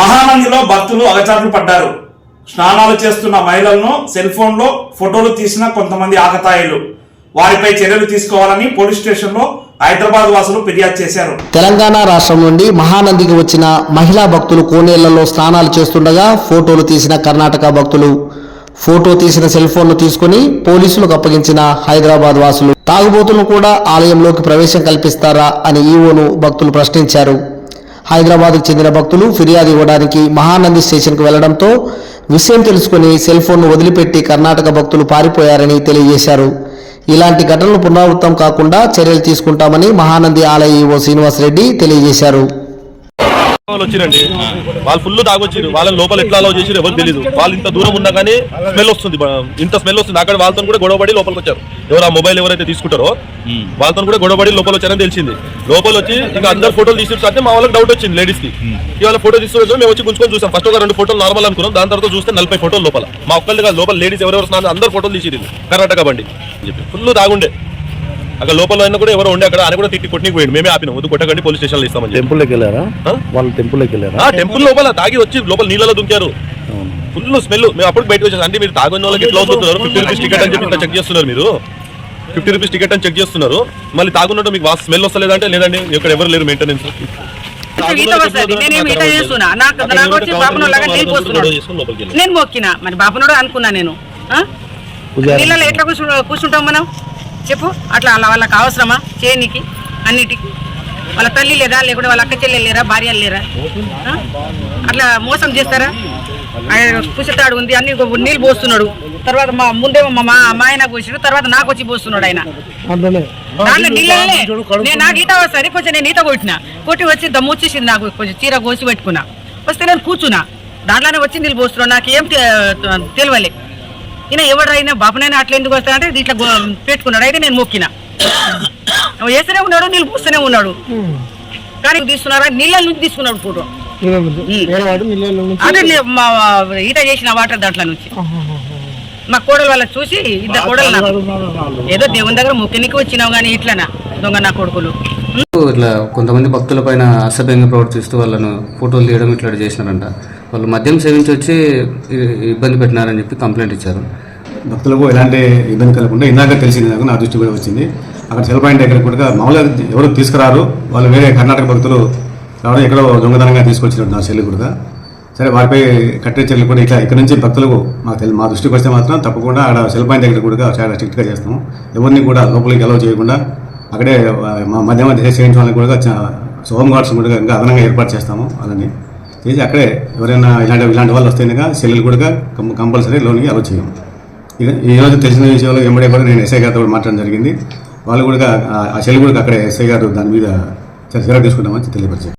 మహానందిలో భక్తులు అగచాట్లు పడ్డారు. స్నానాలు చేస్తున్న మహిళలను సెల్ ఫోన్లో ఫోటోలు తీసిన కొంతమంది ఆకతాయిలు. వారిపై చర్యలు తీసుకోవాలని పోలీస్ స్టేషన్లో హైదరాబాద్ వాసులు ఫిర్యాదు చేశారు. తెలంగాణ రాష్ట్రం నుండి మహానందికి వచ్చిన మహిళా భక్తులు కోనేళ్ళలో స్నానాలు చేస్తుండగా ఫోటోలు తీసిన కర్ణాటక భక్తులు ఫోటో తీసిన సెల్ ఫోన్ను తీసుకుని పోలీసులకు అప్పగించిన హైదరాబాద్ వాసులు. తాగుబోతులను కూడా ఆలయంలోకి ప్రవేశం కల్పిస్తారా అని ఈవోను భక్తులు ప్రశ్నించారు. హైదరాబాద్కు చెందిన భక్తులు ఫిర్యాదు ఇవ్వడానికి మహానంది స్టేషన్కు వెళ్ళడంతో విషయం తెలుసుకుని సెల్ ఫోన్ను వదిలిపెట్టి కర్ణాటక భక్తులు పారిపోయారని తెలియజేశారు. ఇలాంటి ఘటనలు పునరావృతం కాకుండా చర్యలు తీసుకుంటామని మహానంది ఆలయ ఈవో శ్రీనివాసరెడ్డి తెలియజేశారు. వాళ్ళు వచ్చిరండి. వాళ్ళు ఫుల్ తాగొచ్చారు వాళ్ళని లోపల ఎట్లా అలౌ చేసి ఎవరు తెలియదు వాళ్ళు ఇంత దూరం ఉన్నా కానీ స్మెల్ వస్తుంది. ఇంత స్మెల్ వస్తుంది. అక్కడ వాళ్ళతో కూడా గొడవపడి లోపలికి వచ్చారు. ఎవరు ఆ మొబైల్ ఎవరైతే తీసుకుంటారో వాళ్ళతో కూడా గొడవపడి లోపల వచ్చారని తెలిసింది. లోపల వచ్చి ఇంకా అందరు ఫోటోలు తీసుకుంటే మా వాళ్ళకి డౌట్ వచ్చింది లేడీస్కి. ఇవాళ ఫోటో తీసుకుని మేము వచ్చి గుంజుకొని చూసాం. ఫస్ట్ ఒక రెండు ఫోటోలు నార్మల్ అనుకున్నాం. దాని తర్వాత చూస్తే నలభై ఫోటోలు లోపల. మా ఒక్కళ్ళు కాదు లోపల లేడీస్ ఎవరెవరు అందరు ఫోటోలు తీసిరు కర్ణాటక బండి. ఫుల్ తాగుండే. అక్కడ లోపల అయినా కూడా ఎవరు ఉండే అక్కడ ఆయన కూడా తిట్టి కొట్టికి పోయింది మేమే ఆపినాం. వద్దు కొట్టకండి పోలీస్ స్టేషన్లో ఇస్తామని టెంపుల్లోకి వెళ్ళారా? వాళ్ళు టెంపుల్లోకి వెళ్ళారా? ఆ టెంపుల్ లోపల తాగి వచ్చి లోపల నీళ్ళలో దుంకారు. Full smell. మేము అప్పుడు బయటకు వచ్చేసి. అంటే మీరు తాగున్న వాళ్ళకి ఎట్లా అవుతున్నారు ఫిఫ్టీ రూపీస్ టికెట్ అని చెప్పి చెక్ చేస్తున్నారు మీరు. ఫిఫ్టీ రూపీస్ టికెట్ అని చెక్ చేస్తున్నారు. మళ్ళీ తాగున్నట్టు మీకు స్మెల్ వస్తలేదంటే లేదండి. ఇక్కడ ఎవరు లేరు మెయింటెనెన్స్ నేను మొక్కిన. మరి బాపునోడు అనుకున్నా నేను. నీళ్ళలో ఎట్లా కూర్చు కూర్చుంటాం మనం? చెప్పు. అట్లా అలా వాళ్ళకి అవసరమా? చేయనికి అన్నిటికి. వాళ్ళ తల్లి లేదా లేకుంటే వాళ్ళ అక్క చెల్లెలు లేరా భార్యలు లేరా? అట్లా మోసం చేస్తారా? ఆయన ఉంది అన్ని నీళ్ళు పోస్తున్నాడు. తర్వాత మా ముందేమో మా మా మా ఆయన పోసినాడు తర్వాత నాకు వచ్చి పోస్తున్నాడు ఆయన. దాంట్లో నీళ్ళనే నేను నాకు ఈత వస్తుంది కొంచెం నేను ఈత కొట్టిన. కొట్టి వచ్చి దమ్ము వచ్చేసింది నాకు కొంచెం చీర కోసి పెట్టుకున్నా. వస్తే నేను కూర్చున్నా. దాంట్లోనే వచ్చి నీళ్ళు పోస్తున్నాడు నాకు ఏం తెలియలే ఈయన ఎవడైనా బాబునైనా అట్లా ఎందుకు వస్తాడంటే ఇట్లా పెట్టుకున్నాడు. అయితే నేను మొక్కిన. వేస్తూనే ఉన్నాడు నీళ్ళు పోస్తూనే ఉన్నాడు. కానీ తీసుకున్నారా నీళ్ళ నుంచి తీసుకున్నాడు ఫోటో. అదే ఈత చేసిన వాటర్ దాంట్లో నుంచి. మా కోడలు వాళ్ళ చూసి ఇద్దరు కోడలు ఏదో దేవుని దగ్గర మొక్కనికి వచ్చినావు కానీ ఇట్లనా దొంగ నా కొడుకులు. ఇట్లా కొంతమంది భక్తుల పైన అసభ్యంగా ప్రవర్తిస్తూ వాళ్ళను ఫోటోలు తీయడం ఇట్లా చేసినారంట. వాళ్ళు మద్యం సేవించి వచ్చి ఇబ్బంది పెట్టినారని చెప్పి కంప్లైంట్ ఇచ్చారు. భక్తులకు ఎలాంటి ఇబ్బంది కలగకుండా ఇందాక తెలిసింది నాకు నా దృష్టి కూడా వచ్చింది. అక్కడ సెల్ పాయింట్ దగ్గర కూడా మామూలుగా ఎవరు తీసుకురారు వాళ్ళు వేరే కర్ణాటక భక్తులు రావడం ఎక్కడో దొంగతనంగా తీసుకొచ్చినారు నా చెల్లి కూడా. సరే వారిపై కట్టే చర్యలు కూడా ఇట్లా ఇక్కడ నుంచి భక్తులకు మాకు తెలి మా దృష్టికి వస్తే మాత్రం తప్పకుండా అక్కడ సెల్ పాయింట్ దగ్గర కూడా చాలా స్ట్రిక్ట్గా చేస్తాము. ఎవరిని కూడా లోపలికి అలౌ చేయకుండా అక్కడే మా మధ్య మధ్య చేయించడం వాళ్ళకి కూడా చా- హోమ్ గార్డ్స్ కూడా ఇంకా అదనంగా ఏర్పాటు చేస్తాము వాళ్ళని. చేసి అక్కడే ఎవరైనా ఇలాంటి ఇలాంటి వాళ్ళు వస్తే కనుక సెల్లు కూడా కం- కంపల్సరీ లోన్కి అలౌ చేయము ఇక ఈ రోజు తెలిసిన విషయంలో ఎంబడే కూడా నేను ఎస్ఐ గారితో కూడా మాట్లాడడం జరిగింది. వాళ్ళు కూడా ఆ- సెల్ కూడా అక్కడే ఎస్ఐ గారు దాని మీద చర్చ తీసుకుంటామని తెలియపరిచారు.